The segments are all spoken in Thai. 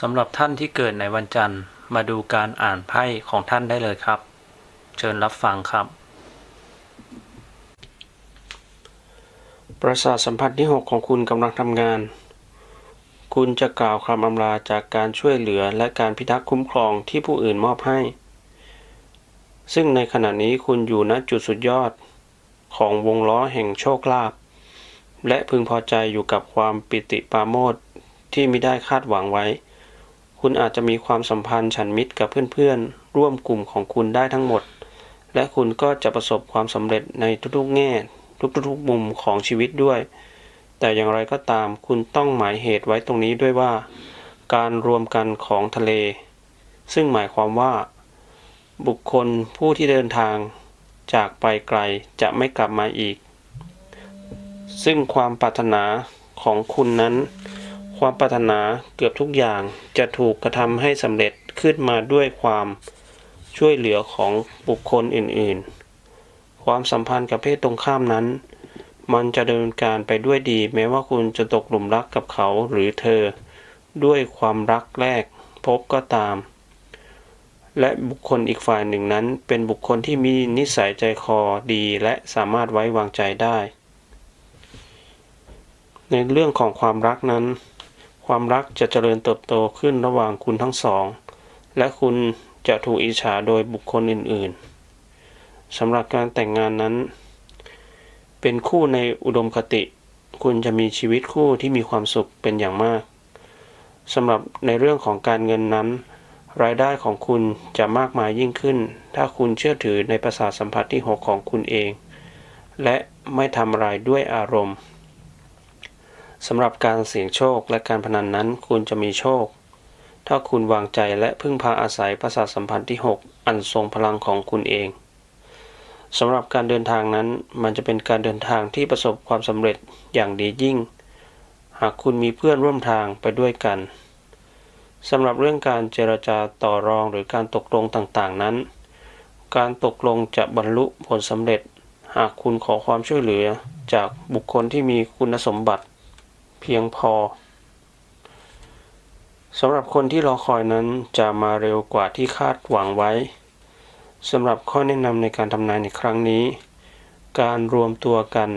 สำหรับท่านที่เกิดในวันจันทร์ มาดูการอ่านไพ่ของท่านได้เลยครับ เชิญรับฟังครับ ประสาทสัมผัสที่ 6 ของคุณกำลังทำงาน คุณจะกล่าวคำอำลาจากการช่วยเหลือและการพิทักษ์คุ้มครองที่ผู้อื่นมอบให้ ซึ่งในขณะนี้คุณอยู่ณจุดสุดยอด ของวงล้อแห่งโชคลาภและพึงพอใจอยู่กับความปิติปาโมทที่มิได้คาดหวังไว้ คุณอาจจะมีความสัมพันธ์ฉันมิตรกับเพื่อนๆ ร่วมกลุ่มของคุณได้ทั้งหมด และคุณก็จะประสบความสำเร็จในทุกๆแง่ ทุกๆมุมของชีวิตด้วย แต่อย่างไรก็ตามคุณต้องหมายเหตุไว้ตรงนี้ด้วยว่า การรวมกันของทะเล ซึ่งหมายความว่า บุคคลผู้ที่เดินทาง จากไปไกลจะไม่กลับมาอีก ซึ่งความปรารถนาของคุณนั้น ความปรารถนาเกือบทุกอย่างจะถูกกระทำให้สำเร็จขึ้นมาด้วยความช่วยเหลือของบุคคลอื่นๆ ความสัมพันธ์กับเพศตรงข้ามนั้น มันจะดำเนินการไปด้วยดี แม้ว่าคุณจะตกหลุมรักกับเขาหรือเธอ ด้วยความรักแรกพบก็ตาม และบุคคลอีกฝ่ายหนึ่งนั้น เป็นบุคคลที่มีนิสัยใจคอดีและสามารถไว้วางใจได้ ในเรื่องของความรักนั้น ความรักจะเจริญเติบโตขึ้นระหว่างคุณทั้งสอง และคุณจะถูกอิจฉาโดยบุคคลอื่นๆสำหรับการแต่งงานนั้น เป็นคู่ในอุดมคติ คุณจะมีชีวิตคู่ที่มีความสุขเป็นอย่างมากสำหรับในเรื่องของการเงินนั้น รายได้ของคุณจะมากมายยิ่งขึ้น ถ้าคุณเชื่อถือในประสาทสัมผัสที่ 6 ของคุณเอง และไม่ทำอะไรด้วยอารมณ์ สำหรับการเสี่ยงโชคและการพนันนั้นคุณจะมีโชค ถ้าคุณวางใจและพึ่งพาอาศัยประสาทสัมพันธ์ที่ 6 อันทรงพลังของคุณเองสำหรับการเดินทางนั้นมันจะเป็นการเดินทางที่ประสบความสำเร็จอย่างดียิ่ง หากคุณมีเพื่อนร่วมทางไปด้วยกันสำหรับเรื่องการเจรจาต่อรองหรือการตกลงต่างๆนั้น การตกลงจะบรรลุผลสำเร็จ หากคุณขอความช่วยเหลือจากบุคคลที่มีคุณสมบัติ เพียงพอสำหรับคนที่รอคอยนั้นจะมาเร็วกว่าที่คาดหวังไว้สำหรับข้อแนะนำในการทำนายในครั้งนี้ การรวมตัวกัน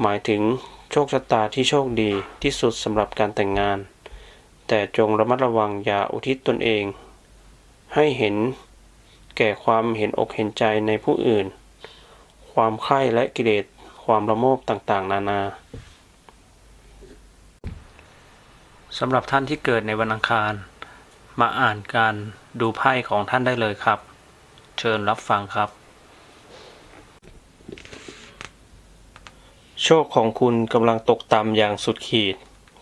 หมายถึงโชคชะตาที่โชคดีที่สุดสำหรับการแต่งงาน แต่จงระมัดระวังอย่าอุทิศตนเอง ให้เห็นแก่ความเห็นอกเห็นใจในผู้อื่น ความใคร่และกิเลสความละโมบต่างๆ นานา สำหรับท่านที่เกิดในวันอังคาร มาอ่านการดูไพ่ของท่านได้เลยครับ เชิญรับฟังครับ โชคของคุณกำลังตกต่ำอย่างสุดขีด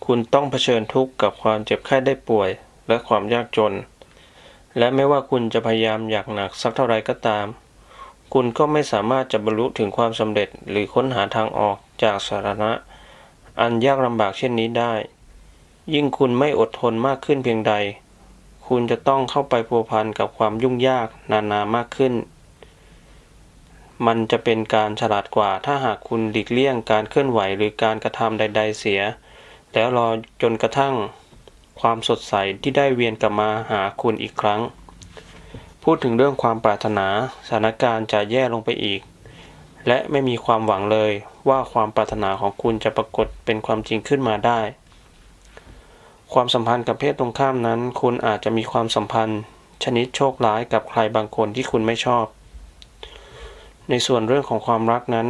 คุณต้องเผชิญทุกข์กับความเจ็บไข้ได้ป่วย และความยากจน และไม่ว่าคุณจะพยายามอย่างหนักสักเท่าไรก็ตาม คุณก็ไม่สามารถจะบรรลุถึงความสำเร็จหรือค้นหาทางออกจากสถานะ อันยากลำบากเช่นนี้ได้ ยิ่งคุณไม่อดทนมากขึ้นเพียงใด คุณจะต้องเข้าไปพัวพันกับความยุ่งยากนานามากขึ้น มันจะเป็นการฉลาดกว่าถ้าหากคุณหลีกเลี่ยงการเคลื่อนไหวหรือการกระทำใด ๆ เสีย แล้วรอจนกระทั่ง ความสดใสที่ได้เวียนกลับมาหาคุณอีกครั้ง พูดถึงเรื่องความปรารถนาสถานการณ์จะแย่ลงไปอีก และไม่มีความหวังเลยว่าความปรารถนาของคุณจะปรากฏเป็นความจริงขึ้นมาได้ ความสัมพันธ์กับเพศตรงข้ามนั้น คุณอาจจะมีความสัมพันธ์ ชนิดโชคร้ายกับใครบางคนที่คุณไม่ชอบ ในส่วนเรื่องของความรักนั้น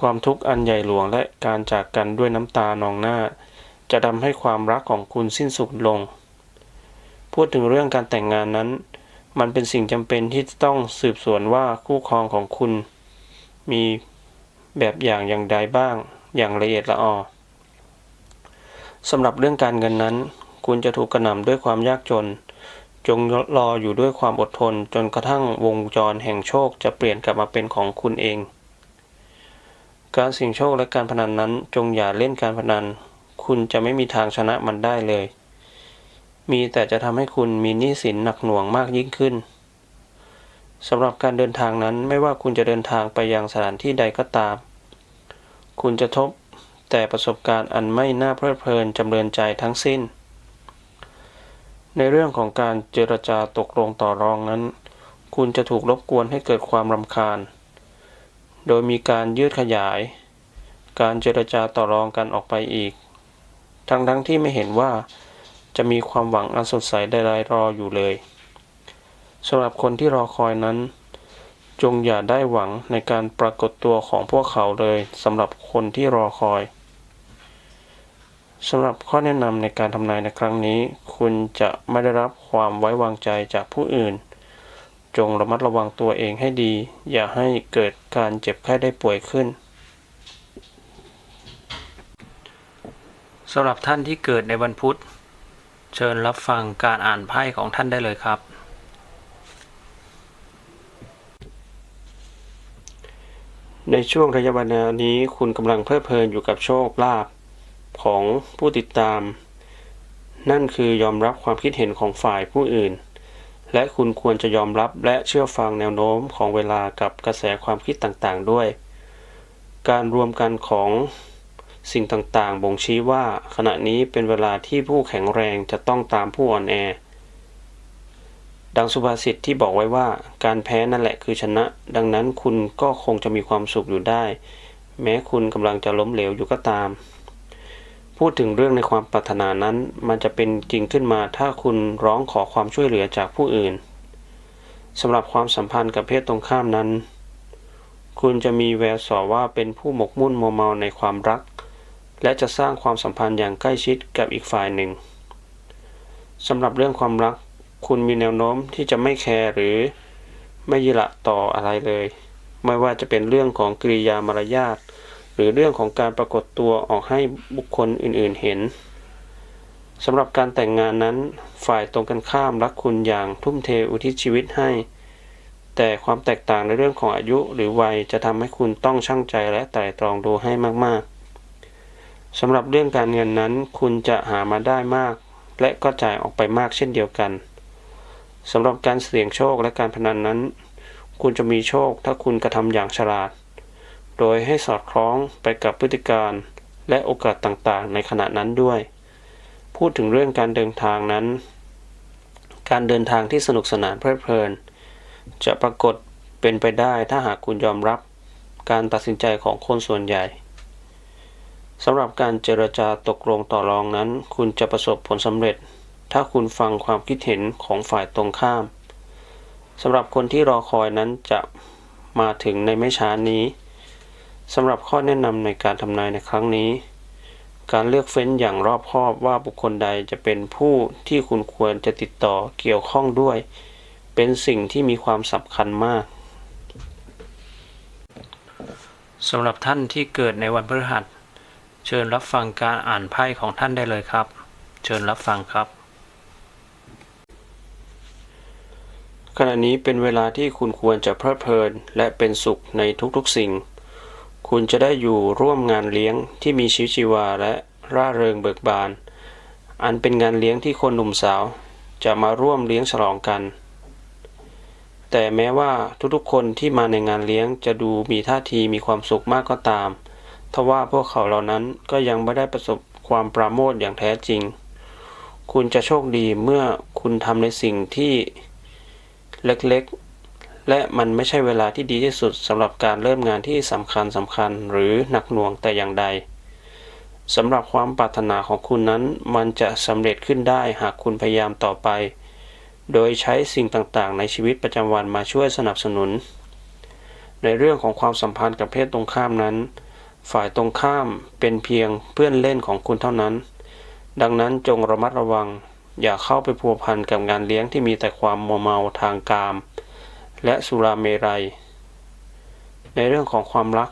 ความทุกข์อันใหญ่หลวงและการจากกันด้วยน้ำตานองหน้า จะทำให้ความรักของคุณสิ้นสุดลง พูดถึงเรื่องการแต่งงานนั้น มันเป็นสิ่งจำเป็นที่จะต้องสืบสวนว่าคู่ครองของคุณ มีแบบอย่างอย่างใดบ้าง อย่างละเอียดละออ สำหรับเรื่องการเงินนั้น คุณจะถูกกระหน่ำด้วยความยากจน จงรออยู่ด้วยความอดทน จนกระทั่งวงจรแห่งโชคจะเปลี่ยนกลับมาเป็นของคุณเอง การเสี่ยงโชคและการพนันนั้น จงอย่าเล่นการพนัน คุณจะไม่มีทางชนะมันได้เลย มีแต่จะทำให้คุณมีหนี้สินหนักหน่วงมากยิ่งขึ้นสำหรับการเดินทางนั้นไม่ว่าคุณจะเดินทางไปยังสถานที่ใดก็ตาม คุณจะทบ แต่ประสบการณ์อันไม่น่าเพลิดเพลินจำเริญใจทั้งสิ้น ในเรื่องของการเจรจาตกลงต่อรองนั้น คุณจะถูกรบกวนให้เกิดความรำคาญ โดยมีการยืดขยาย การเจรจาต่อรองกันออกไปอีก ทั้งทั้งที่ไม่เห็นว่าจะมีความหวังอันสดใสใดๆรออยู่เลยสำหรับคนที่รอคอยนั้น จงอย่าได้หวังในการปรากฏตัวของพวกเขาเลยสำหรับคนที่รอคอยสำหรับข้อแนะนำในการทำนายในครั้งนี้ คุณจะไม่ได้รับความไว้วางใจจากผู้อื่น จงระมัดระวังตัวเองให้ดี อย่าให้เกิดการเจ็บไข้ได้ป่วยขึ้นสำหรับท่านที่เกิดในวันพุธ เชิญรับฟังการอ่านไพ่ของท่านได้เลยครับ ในช่วงระยะเวลานี้คุณกำลังเพลิดเพลินอยู่กับโชคลาภของผู้ติดตาม นั่นคือยอมรับความคิดเห็นของฝ่ายผู้อื่น และคุณควรจะยอมรับและเชื่อฟังแนวโน้มของเวลากับกระแสความคิดต่างๆ ด้วย การรวมกันของสิ่งต่างๆ บ่งชี้ว่าขณะนี้เป็นเวลาที่ผู้แข็งแรงจะต้องตามผู้อ่อนแอ ดังสุภาษิตที่บอกไว้ว่าการแพ้นั่นแหละคือชนะ ดังนั้นคุณก็คงจะมีความสุขอยู่ได้ แม้คุณกำลังจะล้มเหลวอยู่ก็ตาม พูดถึงเรื่องในความปรารถนานั้น มันจะเป็นจริงขึ้นมาถ้าคุณร้องขอความช่วยเหลือจากผู้อื่นสำหรับความสัมพันธ์กับเพศตรงข้ามนั้น คุณจะมีแววสอว่าเป็นผู้หมกมุ่นมัวเมาในความรัก และจะสร้างความสัมพันธ์อย่างใกล้ชิดกับอีกฝ่ายหนึ่งสำหรับเรื่องความรัก คุณมีแนวโน้มที่จะไม่แคร์หรือไม่ยิละต่ออะไรเลย ไม่ว่าจะเป็นเรื่องของกริยามารยาทหรือเรื่องของการปรากฏตัวออกให้บุคคลอื่นๆเห็นสำหรับการแต่งงานนั้น ฝ่ายตรงกันข้ามรักคุณอย่างทุ่มเทอุทิศชีวิตให้ แต่ความแตกต่างในเรื่องของอายุหรือวัยจะทำให้คุณต้องชั่งใจและไตร่ตรองดูให้มากๆสำหรับเรื่องการเงินนั้น คุณจะหามาได้มาก และก็จ่ายออกไปมากเช่นเดียวกัน สำหรับการเสี่ยงโชคและการพนันนั้น คุณจะมีโชคถ้าคุณกระทำอย่างฉลาด โดยให้สอดคล้องไปกับพฤติการและโอกาสต่างๆ ในขณะนั้นด้วย พูดถึงเรื่องการเดินทางนั้น การเดินทางที่สนุกสนานเพลิดเพลิน จะปรากฏเป็นไปได้ถ้าหากคุณยอมรับการตัดสินใจของคนส่วนใหญ่สำหรับการเจรจาตกลงต่อรองนั้น คุณจะประสบผลสำเร็จ ถ้าคุณฟังความคิดเห็นของฝ่ายตรงข้ามสำหรับคนที่รอคอยนั้นจะมาถึงในไม่ช้านี้สำหรับข้อแนะนำในการทำนายในครั้งนี้ การเลือกเฟ้นอย่างรอบคอบว่าบุคคลใดจะเป็นผู้ที่คุณควรจะติดต่อเกี่ยวข้องด้วย เป็นสิ่งที่มีความสำคัญมากสำหรับท่านที่เกิดในวันพฤหัส เชิญรับฟังการอ่านไพ่ของท่านได้เลยครับ เชิญรับฟังครับ ขณะนี้เป็นเวลาที่คุณควรจะเพลิดเพลิน และเป็นสุขในทุกๆสิ่ง คุณจะได้อยู่ร่วมงานเลี้ยงที่มีชีวิตชีวาและร่าเริงเบิกบาน อันเป็นงานเลี้ยงที่คนหนุ่มสาว จะมาร่วมเลี้ยงฉลองกัน แต่แม้ว่าทุกๆคนที่มาในงานเลี้ยงจะดูมีท่าทีมีความสุขมากก็ตาม ทว่าพวกเขาเหล่านั้นก็ยังไม่ได้ประสบความปราโมทย์อย่างแท้จริง คุณจะโชคดีเมื่อคุณทำในสิ่งที่ เล็กๆ และมันไม่ใช่เวลาที่ดีที่สุดสำหรับการเริ่มงานที่สำคัญสำคัญหรือหนักหน่วงแต่อย่างใดสำหรับความปรารถนาของคุณนั้น มันจะสำเร็จขึ้นได้หากคุณพยายามต่อไป โดยใช้สิ่งต่างๆ ในชีวิตประจำวันมาช่วยสนับสนุน ในเรื่องของความสัมพันธ์กับเพศตรงข้ามนั้น ฝ่ายตรงข้ามเป็นเพียงเพื่อนเล่นของคุณเท่านั้น ดังนั้นจงระมัดระวัง อย่าเข้าไปพัวพันกับงานเลี้ยงที่มีแต่ความมัวเมาทางกาม และสุราเมรัย ในเรื่องของความรัก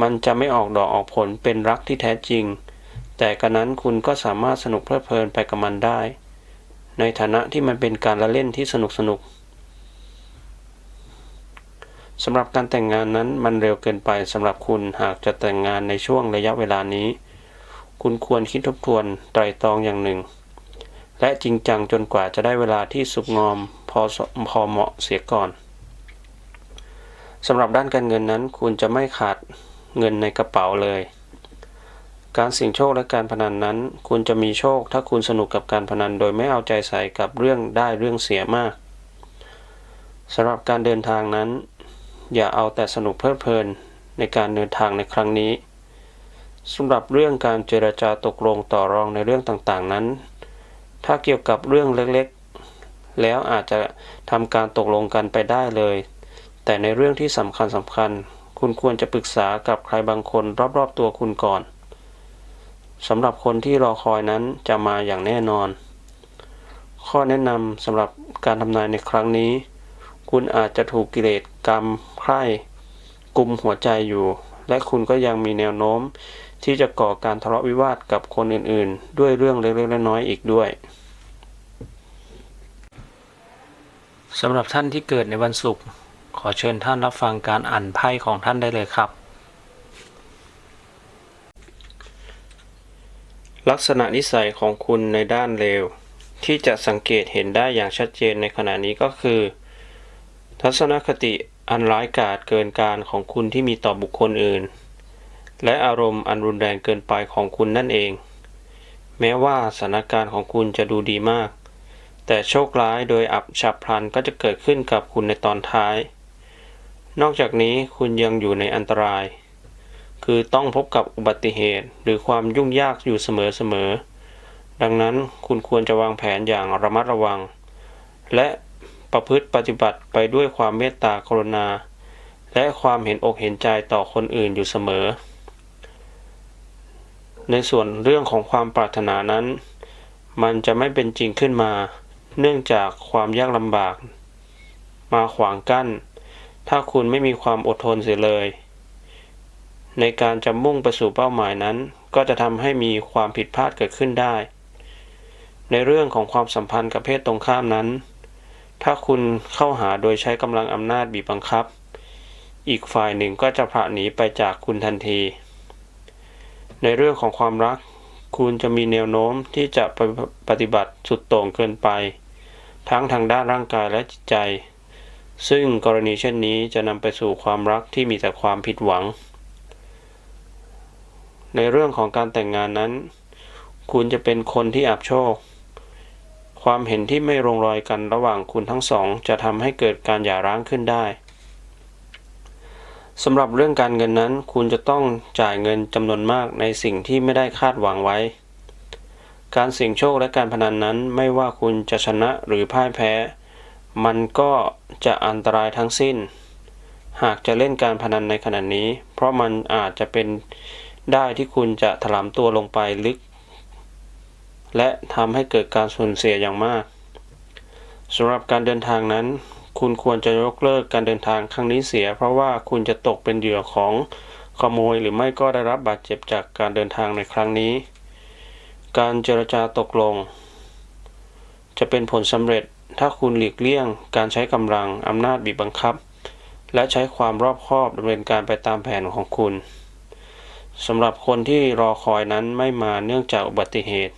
มันจะไม่ออกดอกออกผลเป็นรักที่แท้จริง แต่กระนั้นคุณก็สามารถสนุกเพลิดเพลินไปกับมันได้ ในฐานะที่มันเป็นการละเล่นที่สนุกสนุกสำหรับการแต่งงานนั้นมันเร็วเกินไปสำหรับคุณหากจะแต่งงานในช่วงระยะเวลานี้ คุณควรคิดทบทวนไตรตรองอย่างหนึ่ง และจริงจังจนกว่าจะได้เวลาที่สุกงอมพอสพอเหมาะเสียก่อนสำหรับด้านการเงินนั้น คุณจะไม่ขาดเงินในกระเป๋าเลย การเสี่ยงโชคและการพนันนั้น คุณจะมีโชคถ้าคุณสนุกกับการพนันโดยไม่เอาใจใส่กับเรื่องได้เรื่องเสียมากสำหรับการเดินทางนั้น อย่าเอาแต่สนุกเพลิดเพลินในการเดินทางในครั้งนี้สำหรับเรื่องการเจรจาตกลงต่อรองในเรื่องต่างๆนั้น ถ้าเกี่ยวกับเรื่องเล็กๆ แล้วอาจจะทำการตกลงกันไปได้เลย แต่ในเรื่องที่สำคัญสำคัญ คุณควรจะปรึกษากับใครบางคนรอบๆตัวคุณก่อนสำหรับคนที่รอคอยนั้นจะมาอย่างแน่นอน ข้อแนะนำสำหรับการทำนายในครั้งนี้ คุณอาจจะถูกกิเลสกรรมไพร่กลุ่มหัวใจอยู่ และคุณก็ยังมีแนวโน้ม ที่จะก่อการทะเลาะวิวาทกับคนอื่นๆ ด้วยเรื่องเล็กๆน้อยๆอีกด้วยสำหรับท่านที่เกิดในวันศุกร์ขอเชิญท่านรับฟังการอ่านไพ่ของท่านได้เลยครับ ลักษณะนิสัยของคุณในด้านเลว ที่จะสังเกตเห็นได้อย่างชัดเจนในขณะนี้ก็คือ ทัศนคติอันร้ายกาจเกินการของคุณที่มีต่อบุคคลอื่น และอารมณ์อันรุนแรงเกินไปของคุณนั่นเอง แม้ว่าสถานการณ์ของคุณจะดูดีมาก แต่โชคร้ายโดยอับฉับพลันก็จะเกิดขึ้นกับคุณในตอนท้าย นอกจากนี้คุณยังอยู่ในอันตราย คือต้องพบกับอุบัติเหตุหรือความยุ่งยากอยู่เสมอๆดังนั้นคุณควรจะวางแผนอย่างระมัดระวัง และประพฤติปฏิบัติไปด้วยความเมตตากรุณาและความเห็นอกเห็นใจต่อคนอื่นอยู่เสมอ ในส่วนเรื่องของความปรารถนานั้น มันจะไม่เป็นจริงขึ้นมา เนื่องจากความยากลำบาก มาขวางกั้น ถ้าคุณไม่มีความอดทนเสียเลย ในการจะมุ่งไปสู่เป้าหมายนั้น ก็จะทำให้มีความผิดพลาดเกิดขึ้นได้ ในเรื่องของความสัมพันธ์กับเพศตรงข้ามนั้น ถ้าคุณเข้าหาโดยใช้กำลังอำนาจบีบบังคับ อีกฝ่ายหนึ่งก็จะผละหนีไปจากคุณทันที ในเรื่องของความรัก คุณจะมีแนวโน้มที่จะไปปฏิบัติสุดโต่งเกินไป ทั้งทางด้านร่างกายและจิตใจ ซึ่งกรณีเช่นนี้จะนำไปสู่ความรักที่มีแต่ความผิดหวัง ในเรื่องของการแต่งงานนั้น คุณจะเป็นคนที่อับโชค ความเห็นที่ไม่ลงรอยกันระหว่างคุณทั้งสอง จะทำให้เกิดการหย่าร้างขึ้นได้ สำหรับเรื่องการเงินนั้น คุณจะต้องจ่ายเงินจำนวนมากในสิ่งที่ไม่ได้คาดหวังไว้ การเสี่ยงโชคและการพนันนั้นไม่ว่าคุณจะชนะหรือพ่ายแพ้ มันก็จะอันตรายทั้งสิ้น หากจะเล่นการพนันในขณะนี้ เพราะมันอาจจะเป็นได้ที่คุณจะถลำตัวลงไปลึก และทำให้เกิดการสูญเสียอย่างมากสำหรับการเดินทางนั้น คุณควรจะยกเลิกการเดินทางครั้งนี้เสีย เพราะว่าคุณจะตกเป็นเหยื่อของขโมยหรือไม่ก็ได้รับบาดเจ็บจากการเดินทางในครั้งนี้ การเจรจาตกลง จะเป็นผลสำเร็จถ้าคุณหลีกเลี่ยง การใช้กำลังอำนาจบีบบังคับ และใช้ความรอบคอบดำเนินการไปตามแผนของคุณสำหรับคนที่รอคอยนั้นไม่มาเนื่องจากอุบัติเหตุ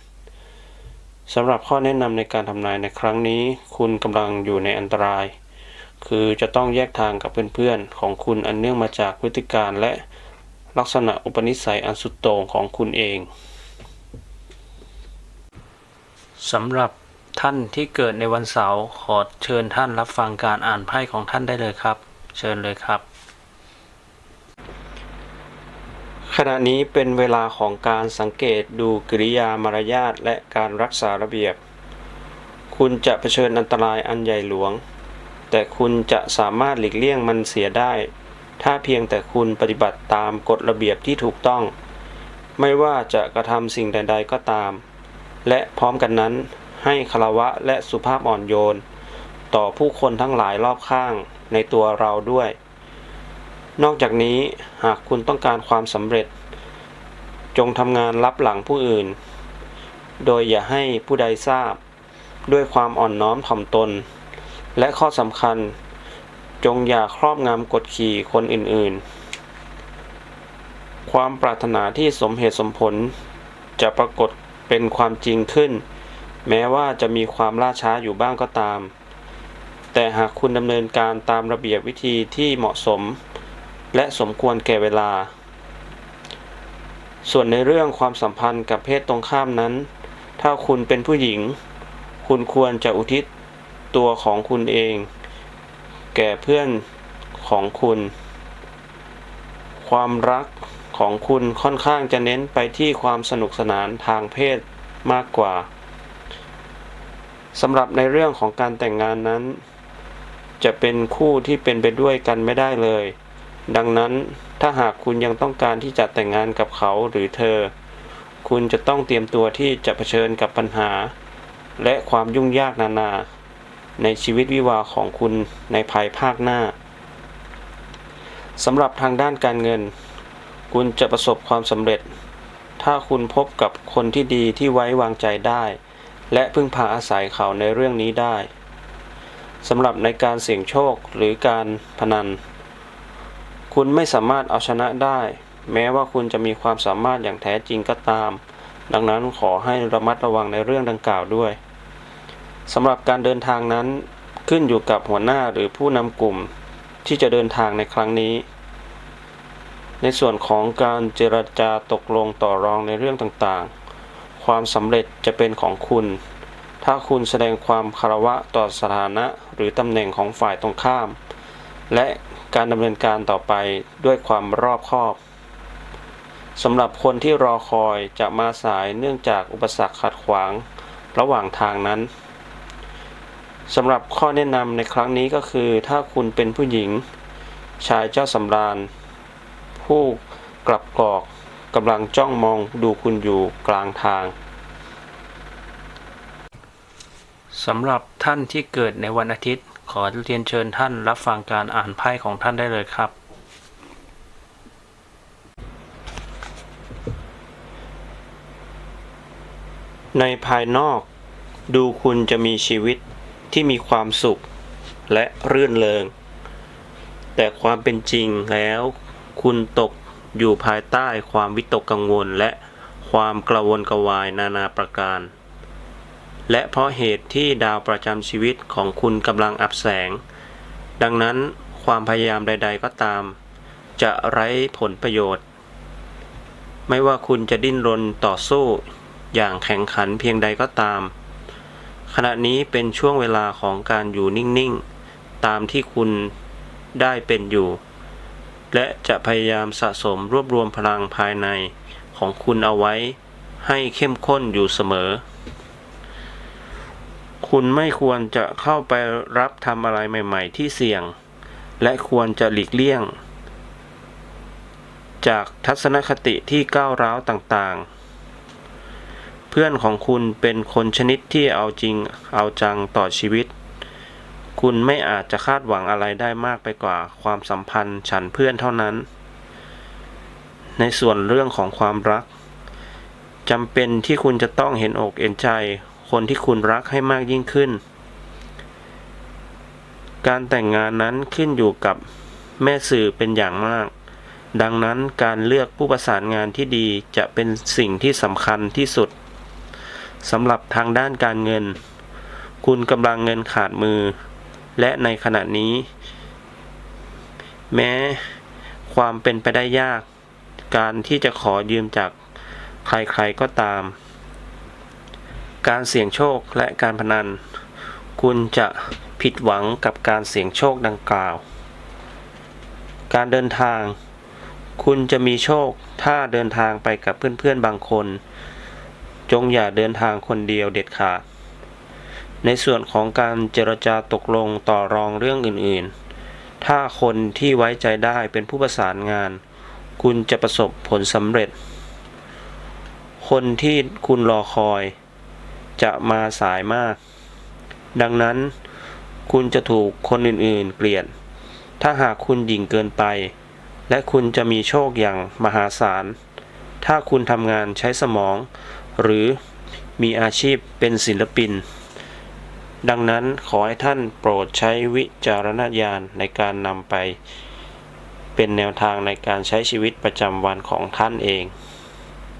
สำหรับข้อแนะนำในการทำนายในครั้งนี้ คุณกำลังอยู่ในอันตราย คือจะต้องแยกทางกับเพื่อนๆ ของคุณอันเนื่องมาจากพฤติการและลักษณะอุปนิสัยอันสุดโต่งของคุณเองสำหรับท่านที่เกิดในวันเสาร์ขอเชิญท่านรับฟังการอ่านไพ่ของท่านได้เลยครับ เชิญเลยครับ ขณะนี้เป็นเวลาของการสังเกตดูกิริยามารยาทและการรักษาระเบียบ คุณจะเผชิญอันตรายอันใหญ่หลวง แต่คุณจะสามารถหลีกเลี่ยงมันเสียได้ ถ้าเพียงแต่คุณปฏิบัติตามกฎระเบียบที่ถูกต้อง ไม่ว่าจะกระทำสิ่งใด ๆก็ตาม และพร้อมกันนั้น ให้คารวะและสุภาพอ่อนโยน ต่อผู้คนทั้งหลายรอบข้างในตัวเราด้วย นอกจากนี้หากคุณต้องการความสำเร็จ จงทำงานรับหลังผู้อื่น โดยอย่าให้ผู้ใดทราบ ด้วยความอ่อนน้อมถ่อมตน และข้อสำคัญ จงอย่าครอบงำกดขี่คนอื่นๆ ความปรารถนาที่สมเหตุสมผล จะปรากฏเป็นความจริงขึ้น แม้ว่าจะมีความล่าช้าอยู่บ้างก็ตาม แต่หากคุณดำเนินการตามระเบียบวิธีที่เหมาะสม และสมควรแก่เวลา ส่วนในเรื่องความสัมพันธ์กับเพศตรงข้ามนั้น ถ้าคุณเป็นผู้หญิง คุณควรจะอุทิศ ตัวของคุณเอง แก่เพื่อนของคุณ ความรักของคุณค่อนข้างจะเน้นไปที่ความสนุกสนานทางเพศมากกว่าสำหรับในเรื่องของการแต่งงานนั้น จะเป็นคู่ที่เป็นไปด้วยกันไม่ได้เลย ดังนั้นถ้าหากคุณยังต้องการที่จะแต่งงานกับเขาหรือเธอ คุณจะต้องเตรียมตัวที่จะเผชิญกับปัญหา และความยุ่งยากนานา ในชีวิตวิวาของคุณในภายภาคหน้าสำหรับทางด้านการเงิน คุณจะประสบความสำเร็จ ถ้าคุณพบกับคนที่ดีที่ไว้วางใจได้ และพึ่งพาอาศัยเขาในเรื่องนี้ได้สำหรับในการเสี่ยงโชคหรือการพนัน คุณไม่สามารถเอาชนะได้ แม้ว่าคุณจะมีความสามารถอย่างแท้จริงก็ตาม ดังนั้นขอให้ระมัดระวังในเรื่องดังกล่าวด้วย สำหรับการเดินทางนั้นขึ้นอยู่กับหัวหน้าหรือผู้นำกลุ่มที่จะเดินทางในครั้งนี้ ในส่วนของการเจรจาตกลงต่อรองในเรื่องต่างๆ ความสำเร็จจะเป็นของคุณ ถ้าคุณแสดงความคารวะต่อสถานะหรือตำแหน่งของฝ่ายตรงข้าม และการดำเนินการต่อไปด้วยความรอบคอบสำหรับคนที่รอคอยจะมาสายเนื่องจากอุปสรรคขัดขวางระหว่างทางนั้น สำหรับข้อแนะนำในครั้งนี้ก็คือถ้าคุณเป็นผู้หญิง ชายเจ้าสำราญ ผู้กลับกรอกกำลังจ้องมองดูคุณอยู่กลางทางสำหรับท่านที่เกิดในวันอาทิตย์ ขอเรียนเชิญท่านรับฟังการอ่านไพ่ของท่านได้เลยครับ ในภายนอกดูคุณจะมีชีวิต ที่มีความสุขและรื่นเริง แต่ความเป็นจริงแล้ว คุณตกอยู่ภายใต้ความวิตกกังวลและความกระวนกระวายนานาประการ และเพราะเหตุที่ดาวประจำชีวิตของคุณกำลังอับแสง ดังนั้นความพยายามใด ๆ ก็ตาม จะไร้ผลประโยชน์ ไม่ว่าคุณจะดิ้นรนต่อสู้อย่างแข่งขันเพียงใดก็ตาม ขณะนี้เป็นช่วงเวลาของการอยู่นิ่งๆ ตามที่คุณได้เป็นอยู่ และจะพยายามสะสมรวบรวมพลังภายในของคุณเอาไว้ให้เข้มข้นอยู่เสมอ คุณไม่ควรจะเข้าไปรับทำอะไรใหม่ๆ ที่เสี่ยง และควรจะหลีกเลี่ยง จากทัศนคติที่ก้าวร้าวต่างๆ พื่อนของคุณเป็นคนชนิดที่เอาจริงเอาจังต่อชีวิต คุณไม่อาจจะคาดหวังอะไรได้มากไปกว่าความสัมพันธ์ฉันเพื่อนเท่านั้น ในส่วนเรื่องของความรักจำเป็นที่คุณจะต้องเห็นอกเห็นใจ คนที่คุณรักให้มากยิ่งขึ้น การแต่งงานนั้นขึ้นอยู่กับแม่สื่อเป็นอย่างมาก ดังนั้นการเลือกผู้ประสานงานที่ดีจะเป็นสิ่งที่สำคัญที่สุด สำหรับทางด้านการเงิน คุณกำลังเงินขาดมือ และในขณะนี้ แม้ความเป็นไปได้ยาก การที่จะขอยืมจากใครๆก็ตาม การเสี่ยงโชคและการพนัน คุณจะผิดหวังกับการเสี่ยงโชคดังกล่าว การเดินทาง คุณจะมีโชคถ้าเดินทางไปกับเพื่อนๆบางคน จงอย่าเดินทางคนเดียวเด็ดขาด ในส่วนของการเจรจาตกลงต่อรองเรื่องอื่นๆ ถ้าคนที่ไว้ใจได้เป็นผู้ประสานงาน คุณจะประสบผลสำเร็จ คนที่คุณรอคอย จะมาสายมาก ดังนั้นคุณจะถูกคนอื่นๆ เกลียด ถ้าหากคุณหยิ่งเกินไป และคุณจะมีโชคอย่างมหาศาล ถ้าคุณทำงานใช้สมอง หรือมีอาชีพเป็นศิลปิน ดังนั้นขอให้ท่านโปรดใช้วิจารณญาณในการนำไป เป็นแนวทางในการใช้ชีวิตประจำวันของท่านเอง